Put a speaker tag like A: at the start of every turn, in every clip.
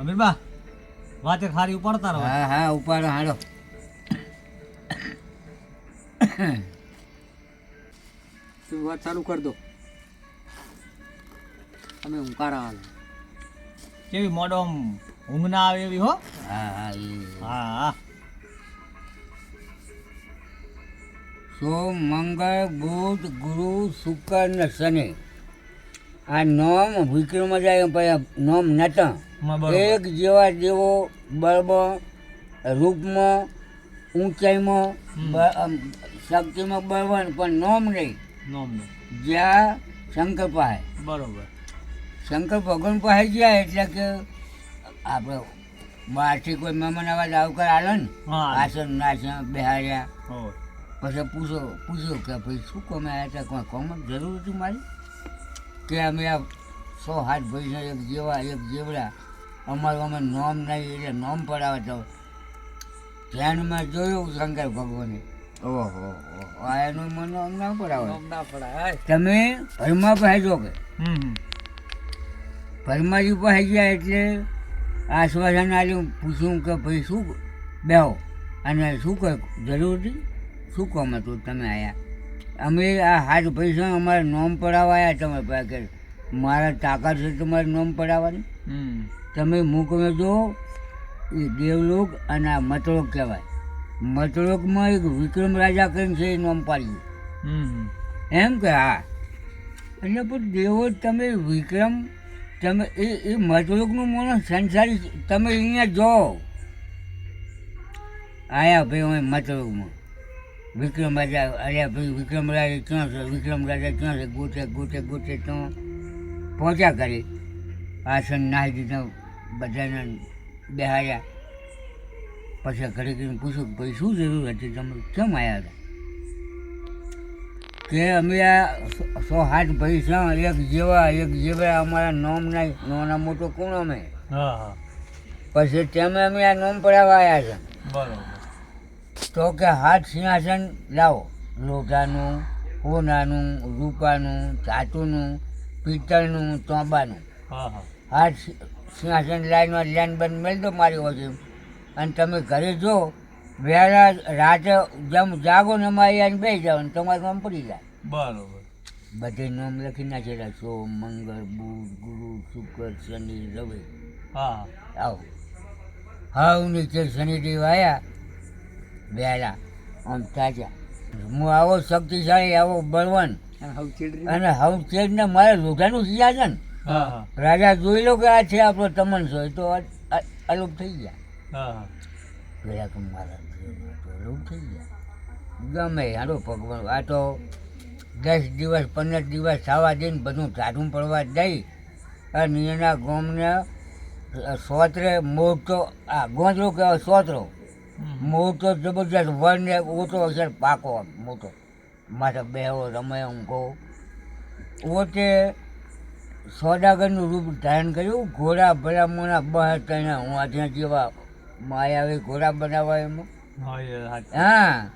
A: અમીરબા વાતે ખારી ઉપાડતા રહો.
B: હા હા ઉપાડો હાડો
C: તું વાત ચાલુ કરી દો. અમે ઉંકારા હાલ.
A: કેવી મોડો ઊંઘ ના આવે એવી હો?
B: હા હા
A: હા હા.
B: સોમ મંગળ બુધ ગુરુ શુક્ર ને શનિ. આ નોમ વિક્રમ જાય પછી નોમ નતા. એક જેવા જેવો બળમાં રૂપમાં ઊંચાઈમાં શક્તિમાં બળવાન પણ નોમ નહીં.
A: નોમ નહીં.
B: જ્યાં શંકર પાસે
A: બરોબર.
B: શંકર ભગવાન પાસે ગયા એટલે કે આપણે બહારથી કોઈ મહેમાન આવાજ આવકાર આલે ને આસન નાસન
A: બેહાર્યા
B: પછી પૂછો પૂછ્યો કે ભાઈ શું કોમે આવ્યા હતા? કોઈ કોમ જરૂર હતી મારી? કે અમે આ સો હાથ ભાઈ એક જેવા એક જેવડા અમારું અમે નોમ નહીં એટલે નોમ પડાવે તો ધ્યાનમાં જોયું શંકર ભગવાને. ઓહો આ એનું મને નોમ ના પડાવે.
C: નોમ ના પડાય
B: તમે ભરમાં પહેજો કે. ભરમાજી પાસે ગયા એટલે આશ્વાસન આલ્યું પૂછ્યું કે ભાઈ શું બેહો? અને શું કહે જરૂર હતી? શું કામ હતું તમે આવ્યા અમે આ હાથ પૈસા અમારે નોમ પડાવવા આવ્યા તમે પાસે. કે મારા તાકાત છે તમારે નોમ પડાવવાની?
A: હમ.
B: તમે મૂકવે જો એ દેવલોક અને આ મતલોક કહેવાય. મતલોકમાં એક વિક્રમ રાજા કરીને છે એ અંપાડીએ પાડ્યું. એમ કે હા. એટલે પણ દેવો તમે વિક્રમ તમે એ એ મતલોકનું મોનો સંસારી તમે અહીંયા જો આયા ભાઈ અમે મતલોકમાં. વિક્રમ રાજા અરે ભાઈ વિક્રમ રાજા ક્યાં છે? વિક્રમ રાજા ક્યાં છે? ગોતે ગોતે ગોતે તો પહોંચ્યા કરી આસન નાહી દીધા. બધાને બેહાયા પછી ઘરે કરીને પૂછ્યું કે ભાઈ શું જરૂર હતી? તમે કેમ આવ્યા હતા? કે અમે આ સો- હાથ ભાઈ પૈસા એક જેવા એક જેવા અમારા નોમ નહીં નોના મોટો કોણ અમે? પછી તમે અમે આ નોમ પડાવવા આવ્યા છે.
A: બરોબર.
B: તો કે હાથ સિંહાસન લાવો. લોટાનું હોનાનું રૂપાનું ધાતુનું પિત્તળનું
A: હા.
B: હાથ સિંહાસન લાઈનમાં લેન બંધ મેળ દો મારી ઓછી અને તમે ઘરે જો વહેલા રાતે જેમ જાગો ને અમારી અહીંયા બેસી જાઓ ને તમારું નામ પડી જાય.
A: બરોબર.
B: બધે નામ લખી નાખેલા સોમ મંગળ બુધ ગુરુ શુક્ર શનિ રવિ.
A: હા.
B: આવો. હાવ નીચે શનિદેવ આવ્યા વહેલા આમ તાજા. હું આવો શક્તિશાળી આવો બળવાન.
C: અને હવે ચીડરી.
B: અને હવે ચેડને મારે લોઢાનું સિંહાસન રાજા જોઈ લો કે આ છે આપણો તમનસો તો અલુપ થઈ ગયા. પેલા કે મારા અલુપ થઈ ગયા. ગમે હાડો ભગવાન આ તો દસ દિવસ પંદર દિવસ થવા દઈને બધું ઝાડું પડવા દઈ અને એના ગોમને સોતરે મોટો આ ગોંદરો કહેવાય સોતરો. મોટો જબરજસ્ત વન ને ઓટો હશે પાકો મોટો. માથે બેહો રમે ઊંઘો ઓટે સોદાગરનું રૂપ ધારણ કર્યું. ઘોડા ભલામણા બહાર તને હું આજે જેવા માયાવી ઘોડા બનાવવા એમાં?
A: હા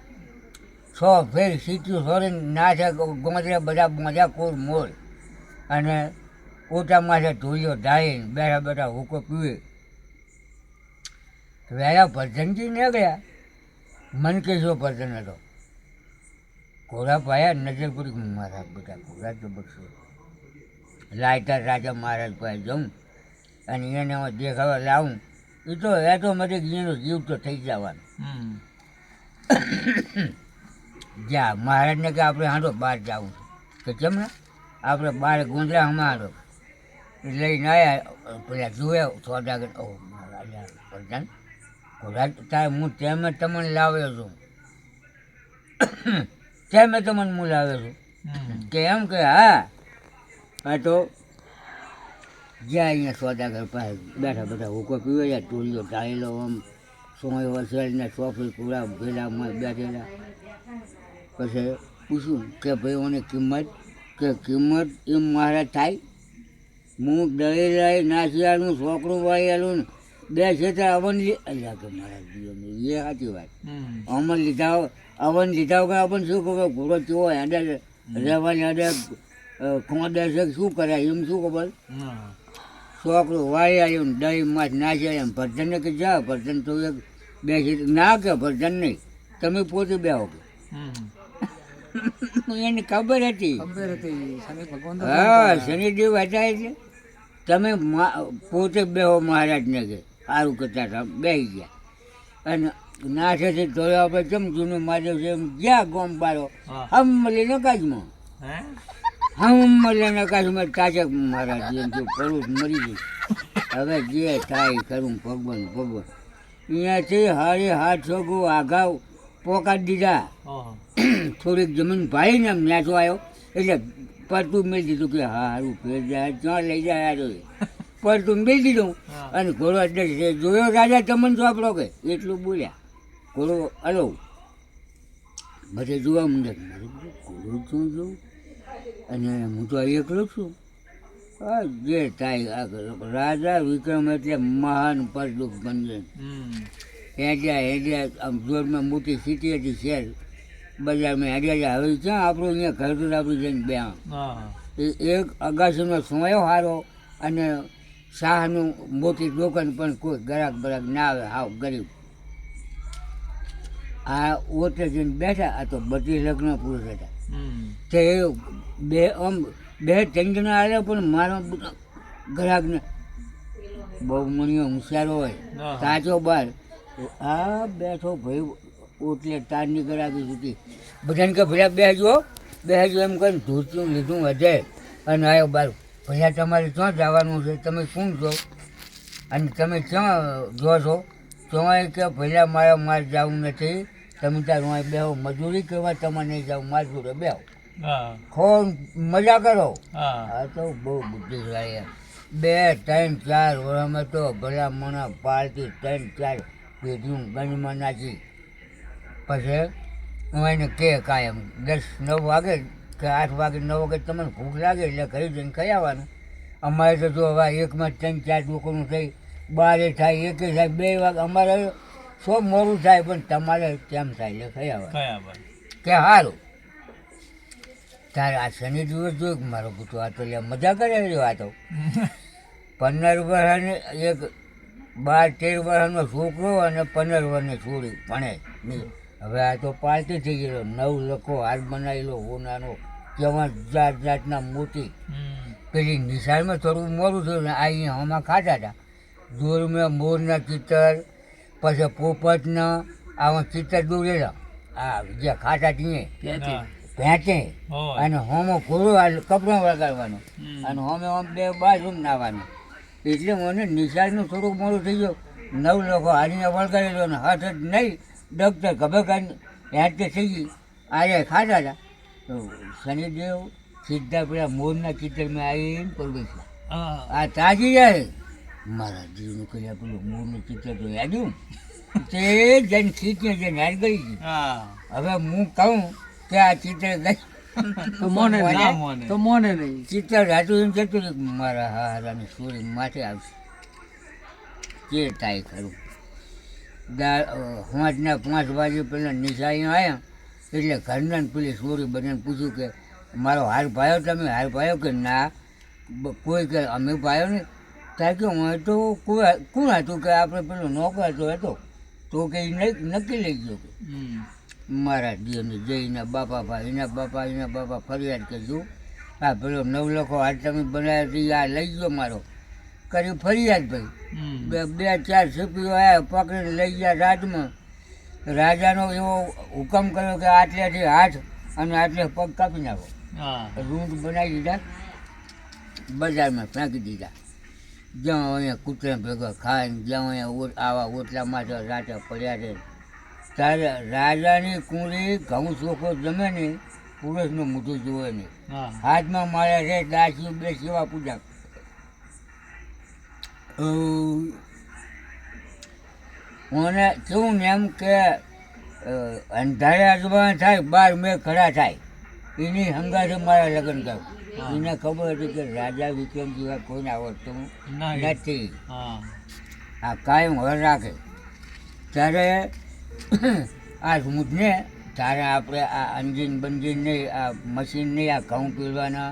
B: સો ફેર સીટ્યું ના છે ગોંદરે બધા મોજા કોર મોર. અને ઓટા માથે ધોયો ઢાળીને બેઠા બેઠા હુકો પીવે. વહેલા ભજનથી નીકળ્યા. મન કેશો ભજન હતો. ઘોડા પાયા નજર પૂરી મારા બધા ઘોડા તો બગશે લાયતા રાજા મહારાજ પાસે જાઉં અને એને હું દેખાવા લાવું. એ તો એટોમેટિક એનો જીવ તો થઈ જવાનો. જ્યાં મહારાજને કે આપણે હાંડો બહાર જવું છે. કે કેમ ને? આપણે બહાર ગુંદરા હમાડો. લઈને આવ્યા પેલા જોયા સોદાગર ઓ પ્રધાન ઘોડા તારે હું તેમે તમને લાવ્યો છું. તેમે તમને હું લાવ્યો છું. કે એમ કે હા હા તો જ્યાં અહીંયા સોદાગર પાસે બેઠા બેઠા હુકો પીવે છે ટોલીઓ ટાળેલો આમ સોય વસેલ ને સોફી પૂરા ભેલામાં બેઠેલા. પછી પૂછ્યું કે ભાઈ ઓની કિંમત? કે કિંમત એમ મારે થાય? હું દળેલાય નાસિયાનું છોકરું વાયેલું ને બે છે તે અવન અલ્યા કે મારા જીવન એ સાચી વાત. અમન લીધા અવન લીધા વગર અવન શું ખબર ઘોડો કેવો હેડે રહેવાની હેડે ખોદે છે શું કરે એમ શું ખબર? છોકરો વાળી આવ્યો ને દહીં માં નાખી આવ્યા ભરજનને કે જા ભરજન તો એક બેસી ના કે ભરજન નહીં. તમે પોતે બે કે. એને ખબર હતી. હા શનિદેવ હતા છે તમે પોતે બેહો મહારાજને કે. સારું કરતા હતા. બેસી ગયા. અને નાથેથી ધોયા પછી કેમ જૂનું મહાદેવ છે એમ? ગયા ગોમ બારો.
A: આમ
B: મળીને કાજમાં. નકાશમાં
A: હે?
B: હમ મળી નકાશમાં મારા મહારાજ જે કરું મરી ગઈ હવે જે થાય કરું ભગવાન ભગવાન. અહીંયાથી હારી હાથ છોગું આગાઉ પોકાડી દીધા. થોડીક જમીન ભાઈને ન્યાસો આવ્યો એટલે પડતું મેળ દીધું કે હા સારું ફેર જાય ત્યાં લઈ જાય આ પડતું મેળ દીધું અને ઘોડો એટલે જોયો રાજા તમને ચોપડો કે એટલું બોલ્યા. ઘોડો હલો. બધે જોવા માંડે મારું ઘોડો જોઉં અને હું તો એકલો છું. જે થાય રાજા વિક્રમ એટલે મહાન પરદુખ
A: બંધન.
B: હેડ્યા હેડ્યા આમ જોરમાં મોટી સિટી હતી શહેર બજારમાં હેડ્યા હવે ક્યાં આપણું અહીંયા ઘર ઘર આપણું જઈને બે. એ એક અગાસીનો સમયો સારો અને શાહનું મોટી દુકાન પણ કોઈ ગરાક બરાક ના આવે. હાવ ગરીબ. આ ઓટે જઈને બેઠા આ તો બધી લગ્ન પુરુષ હતા. તે બે આમ બે ત્રણ જણા આવ્યા પણ મારો ગ્રાહકને બહુ મણીઓ હોશિયાર હોય. સાચો બાર. આ બેઠો ભાઈ ઓટલે તારની ગ્રાહકી સુધી. બધાને કે ભૈયા બેસજો બેસજો એમ કરીને ધોતું લીધું વધે. અને આવ્યો બાર ભૈયા તમારે ક્યાં જવાનું છે? તમે શું છો? અને તમે ક્યાં જો છો ચોય કે ભૈયા મારે મારે જવું નથી. તમે તારું અહીં બેહો મજૂરી કરવા તમારે નહીં જાવ મારી જોડે બેહો
A: હા.
B: ખો મજા કરો
A: હા.
B: આ તો બહુ બુદ્ધિ છે. બે ત્રણ ચાર વર્ષમાં તો ભલા મણા પાડતી ત્રણ ચાર પેઢીઓ ગંજમાં નાખી પછી હું એને કે કાયમ દસ નવ વાગે કે આઠ વાગે નવ વાગે તમને ભૂખ લાગે એટલે ઘરે જઈને ખાઈ આવવાનું અમારે તો જો હવે એકમાં ત્રણ ચાર લોકોનું થઈ બારે થાય એકે થાય બે વાગે અમારે સો મોરું થાય પણ તમારે કેમ થાય એટલે
A: કયા ભાઈ?
B: કે સારું તારે આ શનિ દિવસ જોયું કે મારો પૂછો આ તો લે મજા કરે છે આ તો પંદર વર્ષને એક બાર તેર વર્ષનો છોકરો અને પંદર વર્ષની છોડી ભણે હવે આ તો પાર્ટી થઈ ગયેલો નવ લખો હાથ બનાવેલો હોનાનો કેવા જાત જાતના મોટી પેલી નિશાળમાં થોડું મોડું થયું ને આ અહીંયા હમણાં ખાતા હતા. દોરમાં મોરના ચિત્ર પછી પોપટના આવા ચિત્ર દોરેલા. આ જે ખાતા ત્યાં ભેંચે અને હોમો ઘોડો કપડાં
A: વળગાડવાનું
B: અને હોમે હોમ બે બાથરૂમ નાવાનું. એટલે મને નિશાળનું થોડુંક મોડું થઈ ગયું. નવ લોકો હારીને વળગાડેલો અને હાથ જ નહીં ડૉક્ટર ગભે કાઢી હેઠ થઈ ગઈ. આજે ખાતા હતા તો શનિદેવ સીધા પેલા મોરના ચિત્રમાં આવીને પડી છે આ તાજી જાય મારા જીવનું કર્યા પેલું મૂળનું ચિત્ર તો યાદ્યું? તે જઈને ખીચને જે નાર ગઈ
A: હા.
B: હવે હું કહું કે આ ચિત્ર
C: તો મોને નહીં. તો મોને નહીં.
B: ચિત્ર રાતું એમ જતું મારા હારાની સોરી માથે આવશે. કે થાય ખરું? પાંચના પાંચ વાગે પેલા નિશાળીઓ આવ્યા. એટલે ઘરના પેલી સોરી બધાને પૂછ્યું કે મારો હાર પાયો તમે? હાર પાયો કે ના? કોઈ કે અમે પાયો ને ત્યાં કે હું તો કોઈ કોણ હતું કે આપણે પેલો નોકર હતો હતો. તો કે એ નક્કી લઈ ગયો કે. મારા દિયરને જયના બાપા ભાઈ એના બાપા એના બાપા ફરિયાદ કરજો. આ પેલો નવલખો આજ તમે બનાવ્યો ઈ આ લઈ ગયો મારો. કરી ફરિયાદ ભાઈ. બે બે ચાર સીપીઓ આવ્યા પકડીને લઈ ગયા રાજમાં રાજાનો એવો હુકમ કર્યો કે આટલેથી હાથ અને આટલે પગ કાપી નાખો.
A: હા.
B: રૂંટ બનાવી દીધા બજારમાં ફેંકી દીધા. જ્યાં અહીંયા કૂતરા ભેગા ખાઈને જ્યાં અહીંયા ઓટ- આવા ઓટલા માટે રાજા પડ્યા છે. ત્યારે રાજાની કુંડી ઘઉં ચોખો જમે નહીં પુરુષનું મોઢું જોવે નહીં હાથમાં મારે છે દાસી બે સેવા પૂજા. મને કેવું ને એમ કે અંધારે આજુબાજુ થાય બાર મેં ખડા થાય. એની હંગાથે મારા લગ્ન કર્યું
A: હા.
B: એને ખબર હતી કે રાજા વિક્રમ જેવા કોઈને આવડતું નથી. આ કાયમ હર રાખે. ત્યારે આ સ્મૂથને ત્યારે આપણે આ અંજીન બંજીન નહીં આ મશીન નહીં આ ઘઉં પીરવાના